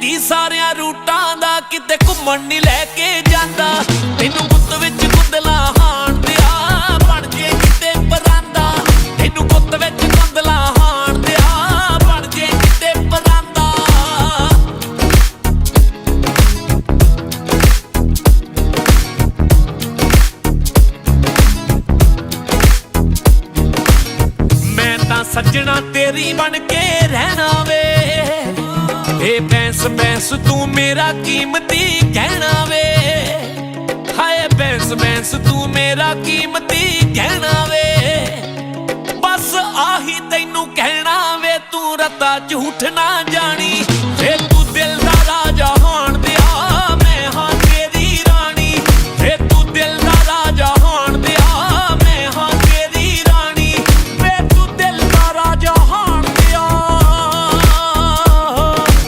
ਗਿਣਤੀ ਸਾਰਿਆਂ ਰੂਟਾਂ ਦਾ, ਕਿਤੇ ਘੁੰਮਣ ਨਹੀਂ ਲੈ ਕੇ ਜਾਂਦਾ। ਤੈਨੂੰ ਗੁੱਤ ਵਿੱਚ ਗੁੰਦਲਾ ਹਾਣ ਦਿਆ, ਬਣ ਜੇ ਕਿਤੇ ਪਰਾਂਦਾ। ਤੈਨੂੰ ਗੁੱਤ ਵਿੱਚ ਗੁੰਦਲਾ ਹਾਣ ਦਿਆ, ਬਣ ਜੇ ਕਿਤੇ ਪਰਾਂਦਾ। ਮੈਂ ਤਾਂ ਸੱਜਣਾ ਤੇਰੀ ਬਣ ਕੇ ਰਹਿਣਾ। ਵੇ ਬੈਂਸ ਬੈਂਸ, ਤੂੰ ਮੇਰਾ ਕੀਮਤੀ ਗਹਿਣਾ ਵੇ। ਹਾਏ ਬੈਂਸ ਬੈਂਸ, ਤੂੰ ਮੇਰਾ ਕੀਮਤੀ ਗਹਿਣਾ ਵੇ। ਬਸ ਆਹੀ ਤੈਨੂੰ ਕਹਿਣਾ ਵੇ, ਤੂੰ ਰਤਾ ਝੂਠ ਨਾ ਜਾਣੀ।